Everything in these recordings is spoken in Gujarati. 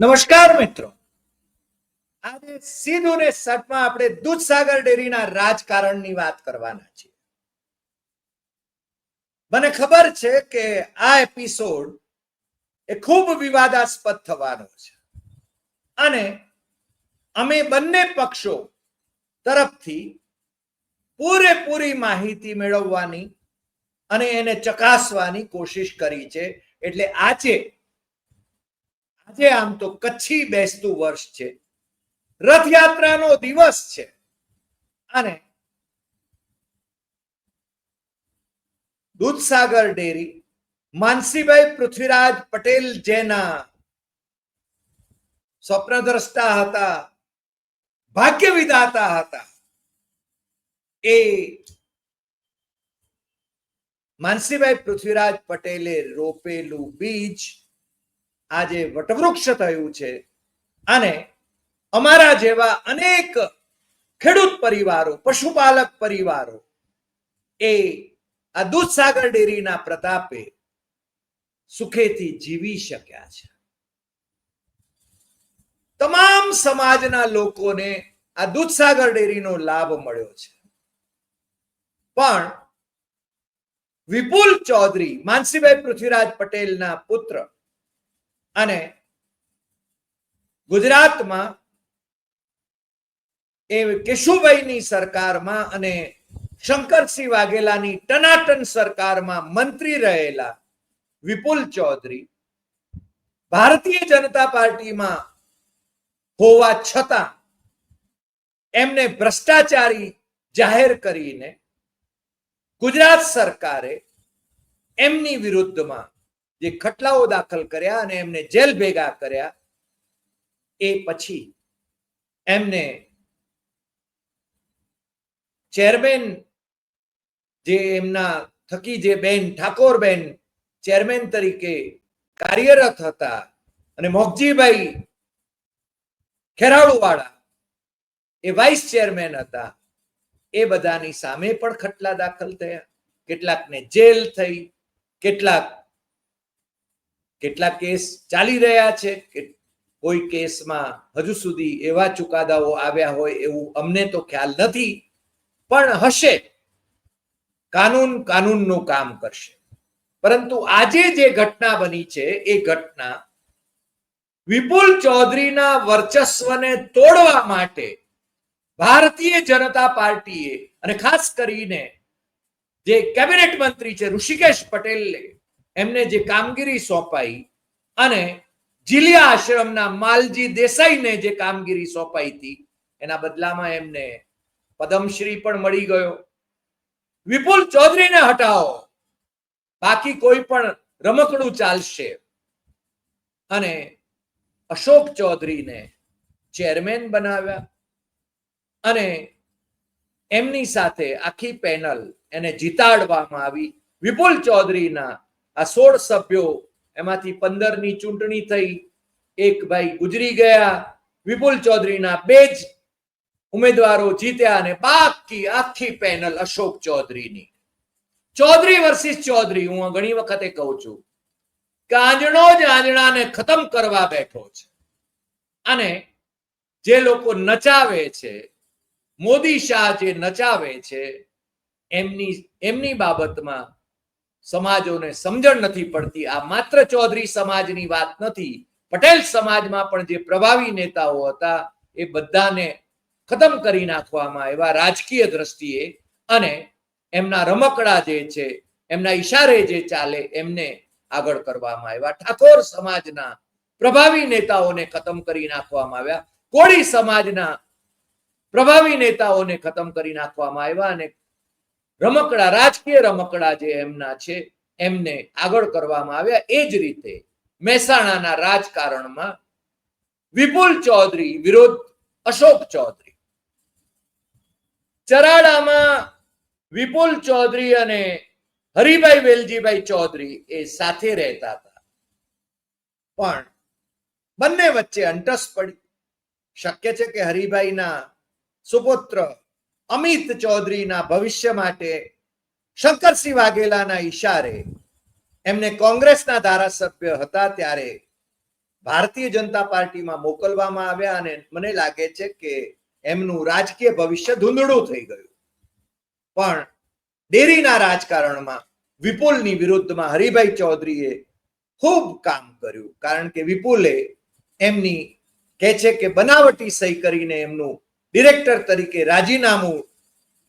નમસ્કાર મિત્રો. આજે સીધું ને સટમાં આપણે દૂધસાગર ડેરીના રાજકારણની વાત કરવાના છીએ. મને ખબર છે કે આ એપિસોડ એ ખૂબ વિવાદાસ્પદ થવાનો છે. અને અમે બંને પક્ષો તરફથી પૂરેપૂરી માહિતી મેળવવાની અને એને ચકાસવાની કોશિશ કરી છે. એટલે આજે આજે આમ તો કચ્છી બેસતું વર્ષ છે. રથયાત્રાનો દિવસ છે. અને દૂધસાગર ડેરી માનસીભાઈ પૃથ્વીરાજ પટેલ જેના સ્વપ્નદ્રષ્ટા હતા ભાગ્ય વિધાતા હતા, એ માનસીભાઈ પૃથ્વીરાજ પટેલે રોપેલું બીજ આજે વટવૃક્ષ થયું છે અને અમારા જેવા અનેક ખેડૂત પરિવારો, પશુપાલક પરિવારો એ આ દૂધસાગર ડેરીના પ્રતાપે સુખેથી જીવી શક્યા છે. તમામ સમાજના લોકોને આ દૂધસાગર ડેરીનો લાભ મળ્યો છે. પણ વિપુલ ચૌધરી માનસીભાઈ પૃથ્વીરાજ પટેલના પુત્ર અને ગુજરાતમાં એ કેશુભાઈની સરકારમાં અને શંકરસિંહ વાઘેલાની ટનાટન સરકારમાં મંત્રી રહેલા વિપુલ ચૌધરી ભારતીય જનતા પાર્ટીમાં હોવા છતાં એમને ભ્રષ્ટાચારી જાહેર કરીને ગુજરાત સરકારે એમની વિરુદ્ધમાં જે ખટલાઓ દાખલ કર્યા અને એમને જેલ ભેગા કર્યા, એ પછી એમને ચેરમેન જે એમના થકી જે બેન ઠાકોરબેન ચેરમેન તરીકે કાર્યરત હતા અને મોગજીભાઈ ખેરાળુવાળા એ વાઇસ ચેરમેન હતા, એ બધાની સામે પણ ખટલા દાખલ થયા. કેટલાકને જેલ થઈ, કેટલાક કેટલાક કેસ ચાલી રહ્યા છે કે કોઈ કેસમાં હજુ સુધી એવા ચુકાદાઓ આવ્યા હોય એવું અમને તો ખ્યાલ નથી, પણ હશે. કાનૂન કાનૂનનું કામ કરશે. પરંતુ આજે જે ઘટના બની છે, એ ઘટના વિપુલ ચૌધરીના વર્ચસ્વને તોડવા માટે ભારતીય જનતા પાર્ટીએ અને ખાસ કરીને જે કેબિનેટ મંત્રી છે ઋષિકેશ પટેલે એમને જે કામગીરી સોંપાઈ અને જીલિયા આશ્રમના માલજી દેસાઈને જે કામગીરી સોંપાઈ હતી, એના બદલામાં એમને પદ્મશ્રી પણ મળી ગયો. વિપુલ ચૌધરીને હટાવો. બાકી કોઈ પણ રમકડું ચાલશે. અને અશોક ચૌધરીને ચેરમેન બનાવ્યા. અને એમની સાથે આખી પેનલ એને જીતાડવામાં આવી. વિપુલ ચૌધરીના આ સોળ સભ્યો, એમાંથી પંદરની ચૂંટણી થઈ, એક ભાઈ ગુજરી ગયા, વિપુલ ચૌધરીના બે જ ઉમેદવારો જીત્યા અને બાકી આખી પેનલ અશોક ચૌધરીની. ચૌધરી વર્સિસ ચૌધરી, હું ઘણી વખતે કહું છું કે આંજણો જ આંજણાને ખતમ કરવા બેઠો છે. અને જે લોકો નચાવે છે, મોદી શાહ જે નચાવે છે, એમની એમની બાબતમાં સમાજોને સમજણ નથી પડતી. આ માત્ર ચૌધરી સમાજની વાત નથી. પટેલ સમાજમાં પણ જે પ્રભાવી નેતાઓ હતા, એ બધાને ખતમ કરી નાખવામાં એવા રાજકીય દ્રષ્ટિએ અને એમના રમકડા જે છે, એમના ઈશારે જે ચાલે, એમને આગળ કરવામાં આવ્યા. ઠાકોર સમાજના પ્રભાવી નેતાઓને ખતમ કરી નાખવામાં આવ્યા. કોળી સમાજના પ્રભાવી નેતાઓને ખતમ કરી નાખવામાં આવ્યા અને રમકડા, રાજકીય રમકડા જે એમના છે, એમને આગળ કરવામાં આવ્યા. એ જ રીતે મહેસાણાના રાજકારણમાં વિપુલ ચૌધરી વિરુદ્ધ અશોક ચૌધરી. ચરાડામાં વિપુલ ચૌધરી અને હરિભાઈ વેલજીભાઈ ચૌધરી એ સાથે રહેતા હતા. પણ બંને વચ્ચે અંટસ પડી શક્ય છે કે હરિભાઈના સુપુત્ર અમિત ચૌધરીના ભવિષ્ય માટે શંકરસિંહ વાઘેલાના ઈશારે એમને કોંગ્રેસના ધારાસભ્ય હતા ત્યારે ભારતીય જનતા પાર્ટીમાં મોકલવામાં આવ્યા અને મને લાગે છે કે એમનું રાજકીય ભવિષ્ય ધૂંધળું થઈ ગયું. પણ ડેરીના રાજકારણમાં વિપુલની વિરુદ્ધમાં હરિભાઈ ચૌધરીએ ખૂબ કામ કર્યું. કારણ કે વિપુલે એમની કહે છે કે બનાવટી સહી કરીને એમનું ડિરેક્ટર તરીકે રાજીનામું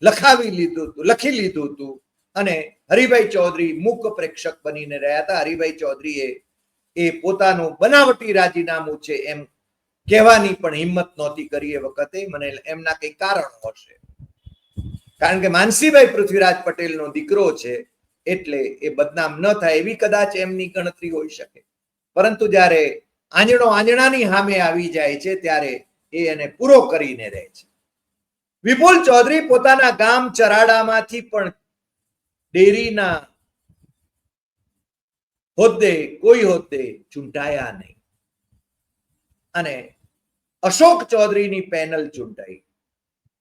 લખાવી લીધું હતું, લખી લીધું હતું. અને હરિભાઈ ચૌધરી મૂક પ્રેક્ષક બનીને રહ્યા હતા. હરિભાઈ ચૌધરીએ એ પોતાનું બનાવટી રાજીનામું છે એમ કહેવાની પણ હિંમત નહોતી કરી એ વખતે. મને એમના કઈ કારણ હશે કારણ કે માનસીભાઈ પૃથ્વીરાજ પટેલનો દીકરો છે એટલે એ બદનામ ન થાય એવી કદાચ એમની ગણતરી હોઈ શકે. પરંતુ જ્યારે આંજણો આંજણાની સામે આવી જાય છે, ત્યારે એ એને પૂરો કરીને રહે છે. વિપુલ ચૌધરી પોતાના ગામ ચરાડામાંથી પણ ડેરીના હોદ્દે, કોઈ હોદ્દે ચૂંટાયા નહીં. અને અશોક ચૌધરીની પેનલ ચૂંટાઈ.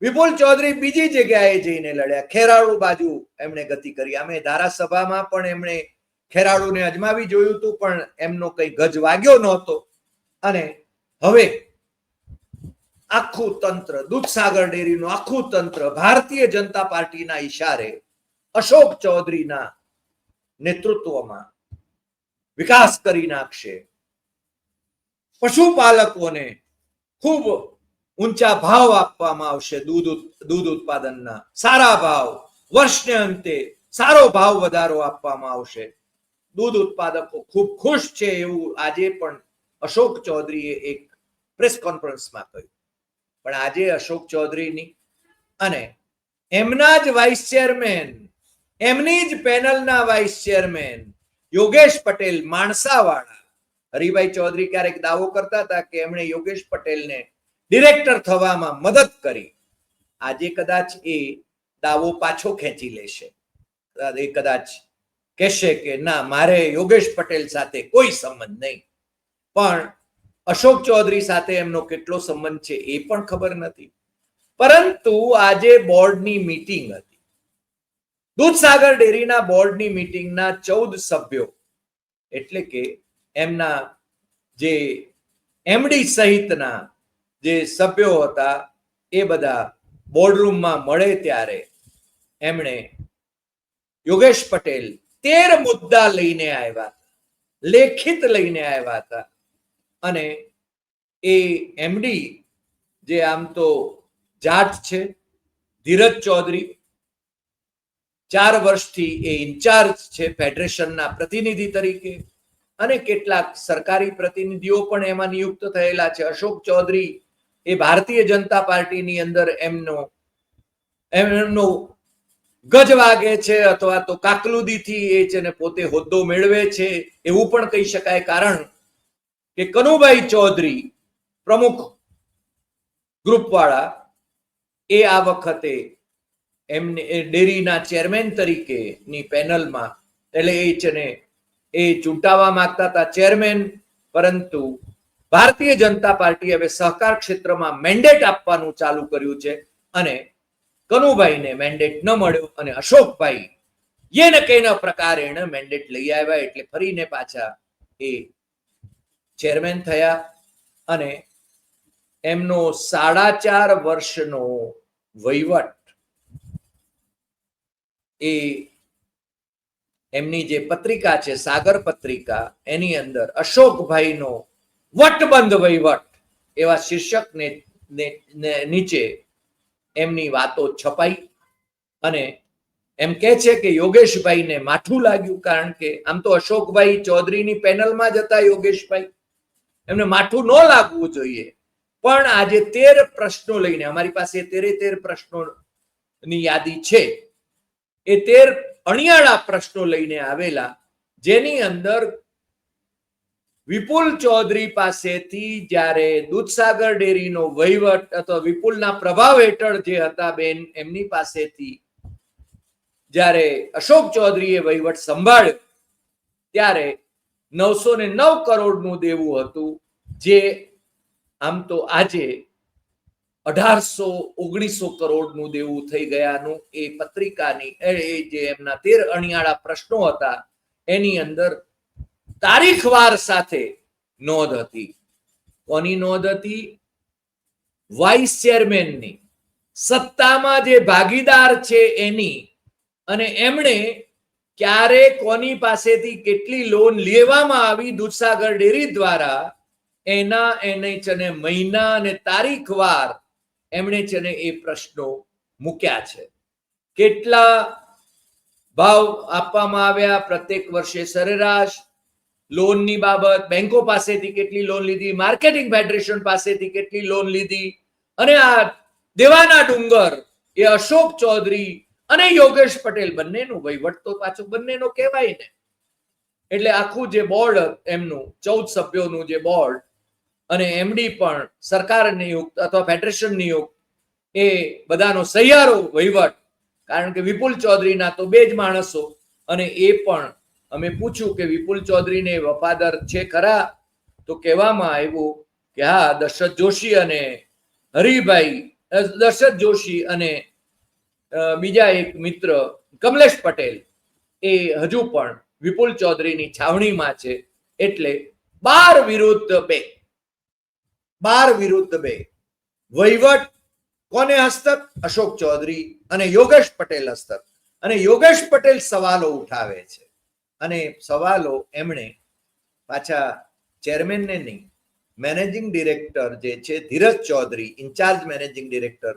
વિપુલ ચૌધરી બીજી જગ્યાએ જઈને લડ્યા. ખેરાળુ બાજુ એમણે ગતિ કરી. અમે ધારાસભામાં પણ એમણે ખેરાળુને અજમાવી જોયું હતું, પણ એમનો કઈ ગજ વાગ્યો નહોતો. અને હવે આખું તંત્ર, દૂધસાગર ડેરીનું આખું તંત્ર ભારતીય જનતા પાર્ટીના ઈશારે અશોક ચૌધરીના નેતૃત્વમાં વિકાસ કરી નાખશે. પશુપાલકોને ખૂબ ઊંચા ભાવ આપવામાં આવશે દૂધ દૂધ ઉત્પાદનના. સારા ભાવ, વર્ષને અંતે સારો ભાવ વધારો આપવામાં આવશે. દૂધ ઉત્પાદકો ખૂબ ખુશ છે એવું આજે પણ અશોક ચૌધરીએ એક પ્રેસ કોન્ફરન્સમાં કહ્યું. પણ આજે અશોક ચૌધરીની અને એમના જ વાઇસ ચેરમેન એમની જ પેનલના વાઇસ ચેરમેન યોગેશ પટેલ માણસાવાળા. હરિભાઈ ચૌધરી ક્યારેક દાવો કરતા હતા કે એમણે યોગેશ પટેલને ડિરેક્ટર થવામાં મદદ કરી. આજે કદાચ એ દાવો પાછો ખેંચી લેશે. એ કદાચ કહેશે કે ના, મારે યોગેશ પટેલ સાથે કોઈ સંબંધ નહીં. પણ અશોક ચૌધરી સાથે એમનો કેટલો સંબંધ છે એ પણ ખબર નથી. પરંતુ આજે બોર્ડની મીટિંગ હતી. દૂધસાગર ડેરીના બોર્ડની મીટિંગના ચૌદ સભ્યો, એટલે કે એમના જે એમડી સહિતના જે સભ્યો હતા, એ બધા બોર્ડરૂમમાં મળે ત્યારે એમણે યોગેશ પટેલ તેર મુદ્દા લઈને આવ્યા લેખિત લઈને આવ્યા હતા. અને એ એમડી જે આમ તો જાટ છે, ધીરજ ચૌધરી, ચાર વર્ષથી એ ઇન્ચાર્જ છે ફેડરેશનના પ્રતિનિધિ તરીકે અને કેટલાક સરકારી પ્રતિનિધિઓ પણ એમાં નિયુક્ત થયેલા છે. અશોક ચૌધરી એ ભારતીય જનતા પાર્ટીની અંદર એમનો એમનો ગજ વાગે છે અથવા તો કાકલુદીથી એ છે ને પોતે હોદ્દો મેળવે છે એવું પણ કહી શકાય. કારણ કે કનુભાઈ ચૌધરી પ્રમુખ ગ્રુપવાળા એ આ વખતે એમને ડેરીના ચેરમેન તરીકેની પેનલમાં એટલે એ છે એ ચૂંટાવા માંગતા હતા ચેરમેન, પરંતુ ભારતીય જનતા પાર્ટી હવે સહકાર ક્ષેત્રમાં મેન્ડેટ આપવાનું ચાલુ કર્યું છે અને કનુભાઈને મેન્ડેટ ન મળ્યો અને અશોકભાઈ યેન કેન પ્રકારે મેન્ડેટ લઈ આવ્યા એટલે ફરીને પાછા એ ચેરમેન થયા અને એમનો સાડા ચાર વર્ષનો વહીવટ એ એમની જે પત્રિકા છે, સાગર પત્રિકા, એની અંદર અશોકભાઈનો વટબંધ વહીવટ એવા શીર્ષકને નીચે એમની વાતો છપાઈ અને એમ કે છે કે યોગેશભાઈને માઠું લાગ્યું કારણ કે આમ તો અશોકભાઈ ચૌધરીની પેનલમાં જ હતા યોગેશભાઈ. એમને માઠું ન લાગવું જોઈએ. પણ આજે તેર પ્રશ્નો લઈને, અમારી પાસે તેરે તેર પ્રશ્નોની યાદી છે. એ તેર અણિયાળા પ્રશ્નો લઈને આવેલા, જેની અંદર વિપુલ ચૌધરી પાસેથી જ્યારે દૂધસાગર ડેરીનો વહીવટ અથવા વિપુલના પ્રભાવ હેઠળ જે હતા બેન, એમની પાસેથી જ્યારે અશોક ચૌધરીએ વહીવટ સંભાળ્યો, ત્યારે નવસો ને નવ કરોડનું દેવું હતું, જે આમ તો આજે અઢારસો ઓગણીસો કરોડનું દેવું થઈ ગયાનું એ પત્રિકાની, એ જે એમના તેર અણિયાળા પ્રશ્નો હતા, એની અંદર તારીખવાર સાથે નોંધ હતી. કોની નોંધ હતી? વાઇસ ચેરમેનની સત્તામાં જે ભાગીદાર છે એની, અને એમણે ક્યારે કોની પાસેથી કેટલી લોન લેવામાં આવી દૂધસાગર ડેરી દ્વારા? એના, એને છે ને મહિના અને તારીખ વાર એમણે છે ને એ પ્રશ્નો મૂક્યા છે. કેટલા ભાવ આપવામાં આવ્યા? પ્રત્યેક વર્ષે સરેરાશ. લોનની બાબત, બેંકો પાસેથી કેટલી લોન લીધી? માર્કેટિંગ ફેડરેશન પાસેથી કેટલી લોન લીધી? અને આ દેવાના ડુંગર એ અશોક ચૌધરી અને યોગેશ પટેલ બંનેનું, વહીવટ તો પાછું બંનેનો કહેવાય ને. એટલે આખું જે બોર્ડ એમનું, ચૌદ સભ્યોનું જે બોર્ડ અને એમડી પણ સરકાર નિયુક્ત અથવા ફેડરેશન નિયુક્ત, એ બધાનો સહિયારો વહીવટ. કારણ કે વિપુલ ચૌધરીના તો બે જ માણસો અને એ પણ, અમે પૂછ્યું કે વિપુલ ચૌધરીને વફાદાર છે ખરા? તો કહેવામાં આવ્યું કે હા, દશરથ જોશી અને હરિભાઈ દશરથ જોશી અને બીજા એક મિત્ર, કમલેશ પટેલ, એ હજુ પણ વિપુલ ચૌધરીની છાવણીમાં છે. એટલે બાર વિરુદ્ધ બે. બાર વિરુદ્ધ બે. વહીવટ કોને હસ્તક? અશોક ચૌધરી અને યોગેશ પટેલ હસ્તક. અને યોગેશ પટેલ સવાલો ઉઠાવે છે. અને સવાલો એમણે પાછા ચેરમેનને નહીં, મેનેજિંગ ડિરેક્ટર જે છે, Dhiraj Chaudhary, in charge managing director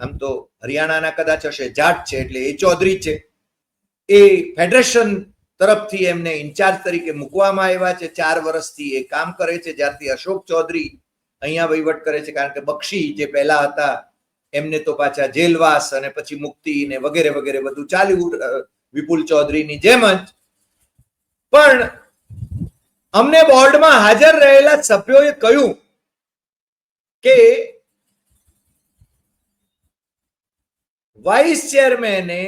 આમ તો હરિયાણાના કદાચ હશે, જાટ છે એટલે એ ચૌધરી છે. એ ફેડરેશન તરફથી એમને ઇન્ચાર્જ તરીકે મૂકવામાં આવ્યા છે. ચાર વર્ષથી એ કામ કરે છે. જ્યારથી અશોક ચૌધરી અહીંયા વહીવટ કરે છે. કારણ કે બક્ષી જે પહેલા હતા, એમને તો પાછા જેલવાસ અને પછી મુક્તિ ને વગેરે વગેરે બધું ચાલ્યું વિપુલ ચૌધરીની જેમ જ. પણ અમને બોર્ડમાં હાજર રહેલા સભ્યોએ કહ્યું કે વાઇસ ચેરમેને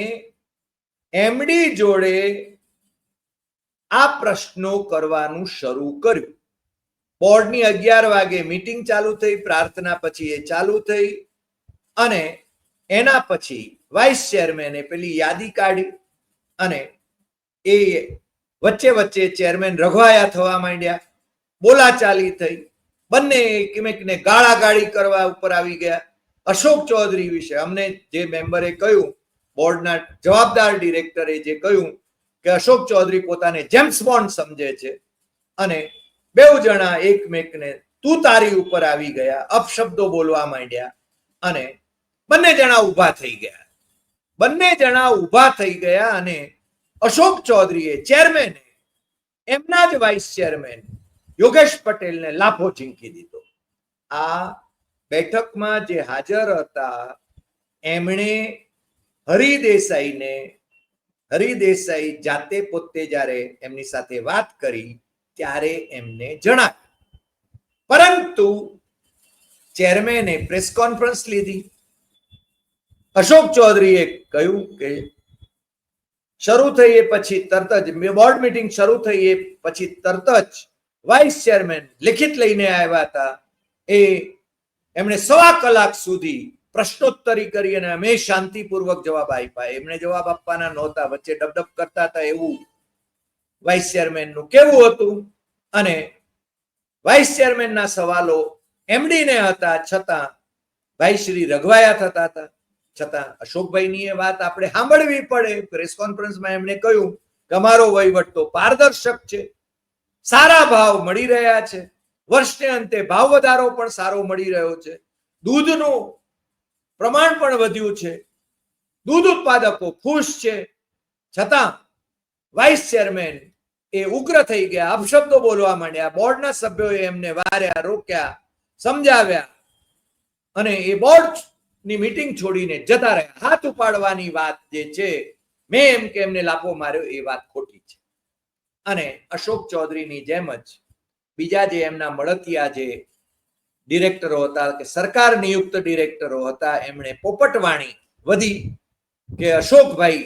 એમડી જોડે આ પ્રશ્નો કરવાનું શરૂ કર્યું. બોર્ડની અગિયાર વાગે મીટિંગ ચાલુ થઈ, પ્રાર્થના પછી એ ચાલુ થઈ અને એના પછી વાઇસ ચેરમેને પેલી યાદી કાઢી અને એ વચ્ચે વચ્ચે ચેરમેન રઘવાયા થવા માંડ્યા. બોલાચાલી થઈ. બંને એકમેકને ગાળાગાળી કરવા ઉપર આવી ગયા. અશોક ચૌધરી વિશે અમને જે મેમ્બરે કહ્યું, બોર્ડના જવાબદાર ડિરેક્ટરે જે કહ્યું કે અશોક ચૌધરી પોતાને જેમ્સ બોન્ડ સમજે છે અને બે જણા એકમેકને તું તારી ઉપર આવી ગયા, અપશબ્દો બોલવા માંડ્યા અને બંને જણા ઊભા થઈ ગયા. બંને જણા ઊભા થઈ ગયા અને અશોક ચૌધરીએ ચેરમેને, એમના જ વાઇસ ચેરમેન યોગેશ પટેલને લાફો ઝીંકી દીધો. આ બેઠકમાં જે હાજર હતા, એમણે હરિદેસાઈને હરિદેસાઈ જાતે પોતે જ્યારે એમની સાથે વાત કરી, ત્યારે એમને જણાવ્યું. પરંતુ ચેરમેને પ્રેસ કોન્ફરન્સ લીધી. અશોક ચૌધરીએ કહ્યું કે શરૂ થઈ એ પછી તરત જ, બોર્ડ મીટિંગ શરૂ થઈ એ પછી તરત જ વાઇસ ચેરમેન લિખિત લઈને આવ્યા હતા. એ એમણે સવા કલાક સુધી પ્રશ્નોત્તરી કરી અને અમે શાંતિપૂર્વક જવાબ આપ્યા. એમણે જવાબ આપવાના નહોતા. વચ્ચે ડબડબ કરતા હતા એવું વાઇસ ચેરમેનનું કેવું હતું અને વાઇસ ચેરમેનના સવાલો એમડીને હતા. છતાં ભાઈ શ્રી રઘવાયા થતા હતા. છતાં અશોકભાઈની એ વાત આપણે સાંભળવી પડે. પ્રેસ કોન્ફરન્સમાં એમણે કહ્યું કે અમારો વહીવટ તો પારદર્શક છે. સારા ભાવ મળી રહ્યા છે. વર્ષને અંતે ભાવ વધારો પણ સારો મળી રહ્યો છે. દૂધનું પ્રમાણ પણ વધ્યું છે. દૂધ ઉત્પાદકો ખુશ છે. છતાં વાઇસ ચેરમેન એ ઉગ્ર થઈ ગયા. અપશબ્દો બોલવા માંડ્યા. બોર્ડના સભ્યોએ એમને વાર્યા, રોક્યા, સમજાવ્યા અને એ બોર્ડની મીટિંગ છોડીને જતા રહ્યા. હાથ ઉપાડવાની વાત જે છે, મેં એમ કે એમને લાફો માર્યો, એ વાત ખોટી છે. અને અશોક ચૌધરીની જેમ જ બીજા જે એમના મળતિયા જે ડિરેક્ટરો હતા કે સરકાર નિયુક્ત ડિરેક્ટરો હતા, એમણે પોપટવાણી વધી કે અશોકભાઈ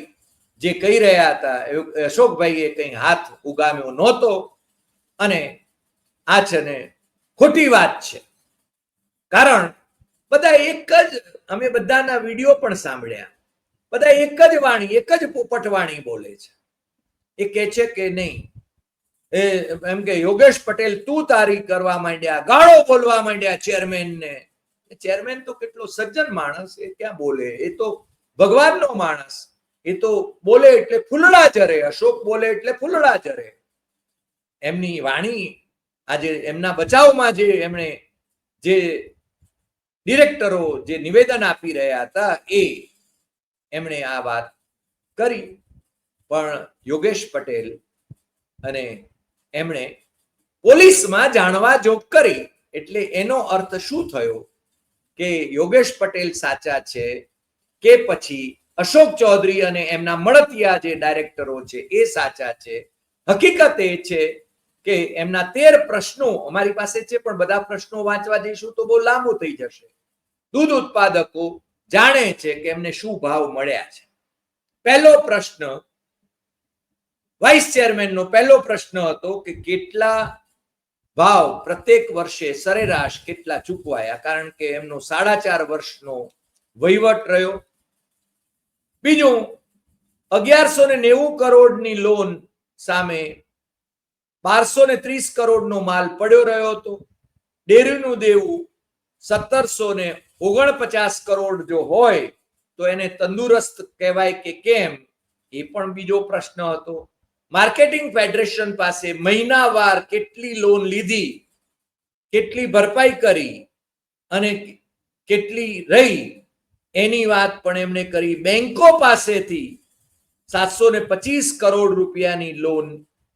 જે કહી રહ્યા હતા અશોકભાઈએ કંઈ હાથ ઉગામ્યો નહોતો. અને આ છે ને ખોટી વાત છે. કારણ બધા એક જ, અમે બધાના વીડિયો પણ સાંભળ્યા. બધા એક જ વાણી, એક જ પોપટવાણી બોલે છે. એ કહે છે કે નહીં એ એમ કે, યોગેશ પટેલ, તું તારી કરવા માંડ્યા, ગાળો બોલવા માંડ્યા ચેરમેન ને ચેરમેન તો કેટલો સજ્જન માણસ, એ ક્યાં બોલે? એ તો ભગવાનનો માણસ. એ તો બોલે એટલે ફૂલડા ચરે, અશોક બોલે એટલે ફૂલડા ચરે. એમની વાણી, આજે એમના બચાવમાં જે એમણે જે ડિરેક્ટરો જે નિવેદન આપી રહ્યા હતા, એ એમણે આ વાત કરી. પણ યોગેશ પટેલ અને એમણે પોલીસમાં જાણવા જોગ કરી. એટલે એનો અર્થ શું થયો? કે યોગેશ પટેલ સાચા છે કે પછી અશોક ચૌધરી અને એમના મળતિયા જે ડાયરેક્ટરો છે એ સાચા છે? હકીકત એ છે કે એમના તેર પ્રશ્નો, અમારી પાસે છે પણ બધા પ્રશ્નો વાંચવા જઈશું તો બહુ લાંબુ થઈ જશે. દૂધ ઉત્પાદકો જાણે છે કે એમને શું ભાવ મળ્યા છે? પહેલો પ્રશ્ન વાઇસ ચેરમેનનો પહેલો પ્રશ્ન હતો કે કેટલા ભાવ પ્રત્યેક વર્ષે સરેરાશ કેટલા ચૂકવાયા? કારણ કે એમનો સાડા ચાર વર્ષનો વહીવટ રહ્યો. બીજું, અગિયારસો ને નેવું કરોડની લોન સામે બારસો ને ત્રીસ કરોડનો માલ પડ્યો રહ્યો હતો. ડેરીનું દેવું સત્તરસો ને ઓગણપચાસ કરોડ જો હોય, તો એને તંદુરસ્ત કહેવાય કે કેમ? એ પણ બીજો પ્રશ્ન હતો. માર્કેટિંગ ફેડરેશન પાસે મહિનાવાર કેટલી લોન લીધી, કેટલી ભરપાઈ કરી અને કેટલી રહી, એની વાત પણ એમણે કરી. બેંકો પાસેથી સાતસો ને પચીસ કરોડ રૂપિયાની લોન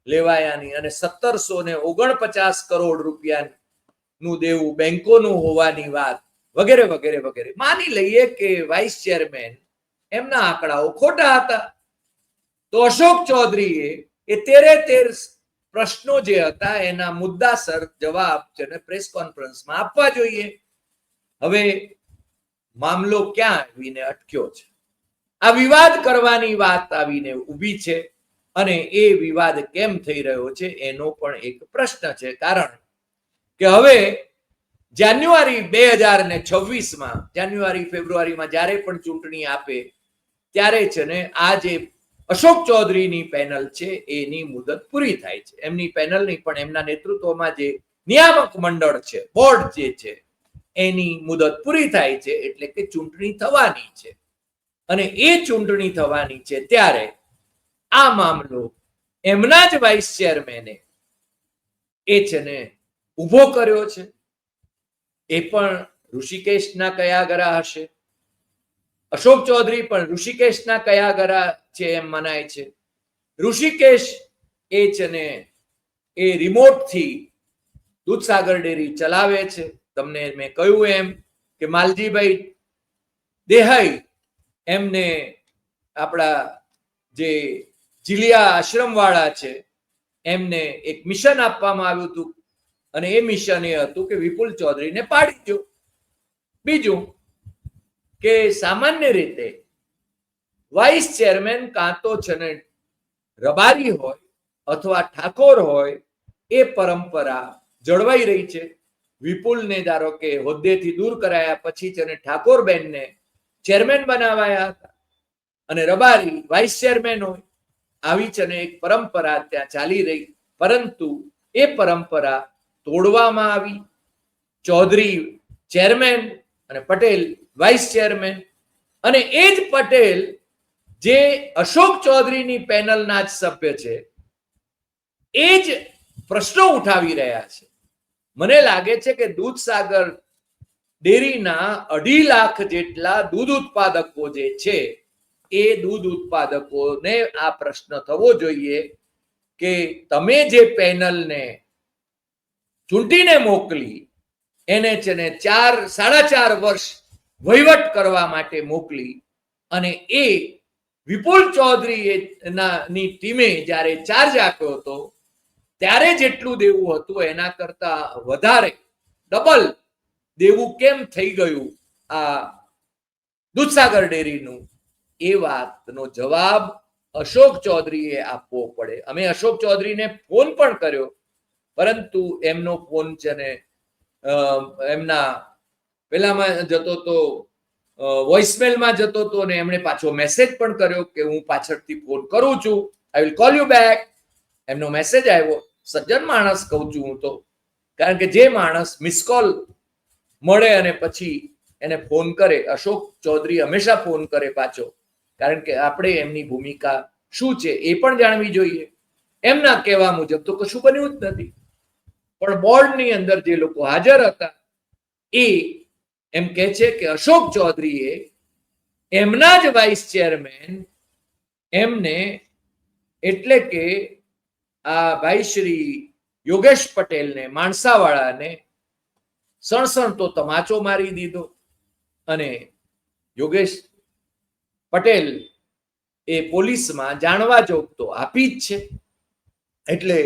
લેવાયાની અને સત્તરસો ને ઓગણપચાસ કરોડ રૂપિયાનું દેવું બેંકોનું હોવાની વાત, વગેરે વગેરે વગેરે. માની લઈએ કે વાઇસ ચેરમેન એમના આંકડાઓ ખોટા હતા. તો અશોક ચૌધરીએ એ તેરે તેર પ્રશ્નો જે હતા એના મુદ્દાસર જવાબ છે ને પ્રેસ કોન્ફરન્સમાં આપવા જોઈએ. હવે મામલો ક્યાં આવીને અટક્યો છે? આ વિવાદ કરવાની વાત આવીને ઊભી છે અને એ વિવાદ કેમ થઈ રહ્યો છે એનો પણ એક પ્રશ્ન છે. કારણ કે હવે જાન્યુઆરી બે હજાર ને છવ્વીસમાં, જાન્યુઆરી ફેબ્રુઆરીમાં જ્યારે પણ ચૂંટણી આપે ત્યારે છે ને આ જે અશોક ચૌધરીની પેનલ છે, એની મુદત પૂરી થાય છે. એમની પેનલની પણ એમના નેતૃત્વમાં જે નિયામક મંડળ છે બોર્ડ જે છે, એની મુદત પૂરી થાય છે, એટલે કે ચૂંટણી થવાની છે. અને એ ચૂંટણી થવાની છે ત્યારે આ મામલો એમના જ વાઇસ ચેરમેને એ છે ને ઊભો કર્યો છે. એ પણ ઋષિકેશના કયા ગરા હશે. અશોક ચૌધરી પણ ઋષિકેશના કયા ગરા છે એમ મનાય છે. ઋષિકેશ એ છે ને, એ રિમોટથી દૂધસાગર ડેરી ચલાવે છે. તમને મેં કહ્યું એમ કે માલજીભાઈ દેહાઈ એમને આપણા જે જીલિયા આશ્રમવાળા છે, એમને એક મિશન આપવામાં આવ્યું હતું. અને એ મિશન એ હતું કે વિપુલ ચૌધરીને પાડી દો બીજું કે સામાન્ય રીતે વાઇસ ચેરમેન કાં તો છે ને રબારી હોય અથવા ઠાકોર હોય, એ પરંપરા જળવાઈ રહી છે. વિપુલને ધારો કે હોદ્દેથી દૂર કરાયા પછી છે ને ઠાકોર બેનને ચેરમેન બનાવાયા હતા. અને રબારી વાઇસ ચેરમેન હોય. આવી છે ને એક પરંપરા ત્યાં ચાલી રહી. પરંતુ એ પરંપરા તોડવામાં આવી. ચૌધરી ચેરમેન અને પટેલ વાઇસ ચેરમેન અને એ જ પટેલ જે અશોક ચૌધરીની પેનલના જ સભ્ય છે, એ જ પ્રશ્નો ઉઠાવી રહ્યા છે. મને લાગે છે કે દૂધસાગર ડેરીના અઢી લાખ જેટલા દૂધ ઉત્પાદકો જે છે, એ દૂધ ઉત્પાદકોને આ પ્રશ્ન થવો જોઈએ કે તમે જે પેનલને ચૂંટીને મોકલી, એને છે ને ચાર, સાડા ચાર વર્ષ વહીવટ કરવા માટે મોકલી અને એ વિપુલ ચૌધરી ની ટીમે જ્યારે ચાર્જ આપ્યો હતો, ત્યારે જેટલું દેવું હતું એના કરતા વધારે ડબલ દેવું કેમ થઈ ગયું? આ દૂધસાગર ડેરીનું એ વાતનો જવાબ અશોક ચૌધરીએ આપવો પડે. અમે અશોક ચૌધરીને ફોન પણ કર્યો, પરંતુ એમનો ફોન છે ને એમના પેલામાં જતો તો વોઇસમેલમાં જતો હતો ને એમણે પાછો મેસેજ પણ કર્યો કે હું પાછળથી ફોન કરું છું. I will call you back એમનો મેસેજ આવ્યો. સજ્જન માણસ કહું છું હું તો. કારણ કે જે માણસ મિસકોલ મળે અને પછી એને ફોન કરે, અશોક ચૌધરી હંમેશા ફોન કરે પાછો. કારણ કે આપણે એમની ભૂમિકા શું છે એ પણ જાણવી જોઈએ. એમના કહેવા મુજબ તો કશું બન્યું જ નથી. પણ બોર્ડની અંદર જે લોકો હાજર હતા, એ એમ કે છે કે અશોક ચૌધરીએ એમના જ વાઇસ ચેરમેન એમને એટલે કે આ ભાઈ શ્રી યોગેશ પટેલને, માણસાવાળાને સણસણ તો તમાચો મારી દીધો અને યોગેશ પટેલ એ પોલીસમાં જાણવા જોગ તો આપી જ છે. એટલે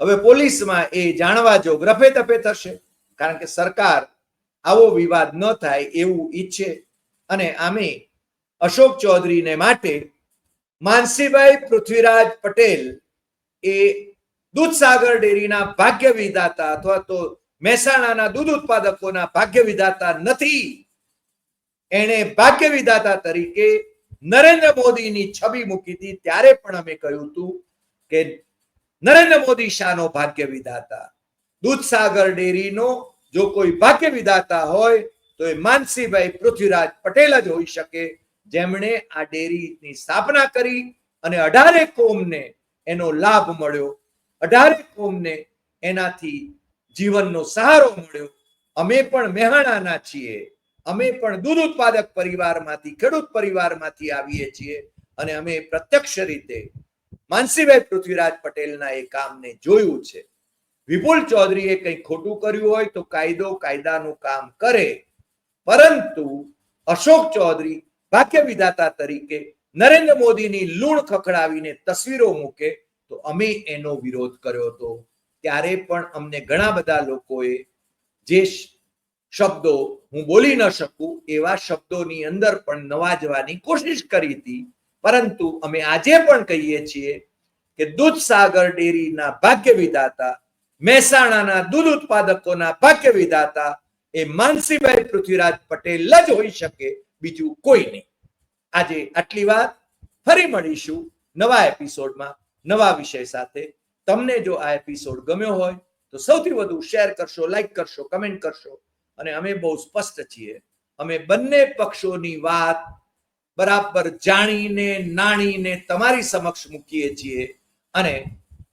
હવે પોલીસમાં એ જાણવા જોગ રફે તફે થશે. કારણ કે સરકાર આવો વિવાદ ન થાય એવું ઈચ્છે. અને આમે અશોક ચૌધરીને માટે માનસીભાઈ પૃથ્વીરાજ પટેલ એ દૂધસાગર ડેરીના ભાગ્ય વિધાતા અથવા તો મહેસાણાના દૂધ ઉત્પાદકોના ભાગ્ય વિધાતા નથી. એણે ભાગ્ય વિધાતા તરીકે નરેન્દ્ર મોદીની છબી મૂકી હતી. ત્યારે પણ અમે કહ્યું હતું કે નરેન્દ્ર મોદી શાહનો ભાગ્ય વિધાતા? દૂધસાગર ડેરીનો જો કોઈ ભાગ્ય વિધાતા હોય, તો એ માનસીભાઈ પૃથ્વીરાજ પટેલ જ હોઈ શકે. જેમણે આ ડેરીની સ્થાપના કરી અને અઢારે કોમને એનો લાભ મળ્યો. અઢારે કોમને એનાથી જીવનનો સહારો મળ્યો. અમે પણ મહેણાના છીએ. અમે પણ દૂધ ઉત્પાદક પરિવારમાંથી, ખેડૂત પરિવારમાંથી આવીએ છીએ અને અમે પ્રત્યક્ષ રીતે માનસીભાઈ પૃથ્વીરાજ પટેલના એ કામને જોયું છે. વિપુલ ચૌધરીએ કંઈ ખોટું કર્યું હોય તો કાયદો કાયદાનું કામ કરે. પરંતુ અશોક ચૌધરી ભાગ્ય વિધાતા તરીકે નરેન્દ્ર મોદીની લૂણ ખખડાવીને તસવીરો મૂકે તો અમે એનો વિરોધ કર્યો હતો. ત્યારે પણ અમને ઘણા બધા લોકોએ જે શબ્દો હું બોલી ન શકું એવા શબ્દોની અંદર પણ નવાજવાની કોશિશ કરી હતી. પરંતુ અમે આજે પણ કહીએ છીએ કે દૂધસાગર ડેરીના ભાગ્ય વિધાતા મહેસાણાના દૂધ ઉત્પાદકોના ભાગ્ય વિધાતા એ માનસીભાઈ પૃથ્વીરાજ પટેલ જ હોઈ શકે, બીજું કોઈ નહીં. આજે આટલી વાત ફરી મળીશું નવા એપિસોડમાં નવા વિષય સાથે. તમને જો આ એપિસોડ ગમ્યો હોય તો સૌથી વધુ શેર કરશો, લાઈક કરશો, કમેન્ટ કરશો અને અમે બહુ સ્પષ્ટ છીએ. અમે બંને પક્ષોની વાત બરાબર જાણીને, નાણીને તમારી સમક્ષ મૂકીએ છીએ અને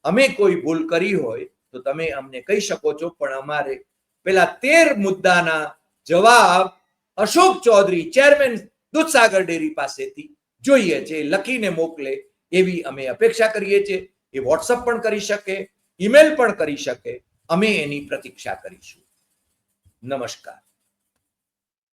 અમે કોઈ ભૂલ કરી હોય તો તમે અમને કહી શકો છો, પણ અમારે પેલા તેર મુદ્દાના જવાબ અશોક ચૌધરી, ચેરમેન દૂધસાગર ડેરી પાસેથી જોઈએ છે, લખીને મોકલે એવી અમે અપેક્ષા કરીએ છીએ. એ વોટ્સઅપ પણ કરી શકે ઈમેલ પણ કરી શકે. અમે એની પ્રતીક્ષા કરીશું. નમસ્કાર.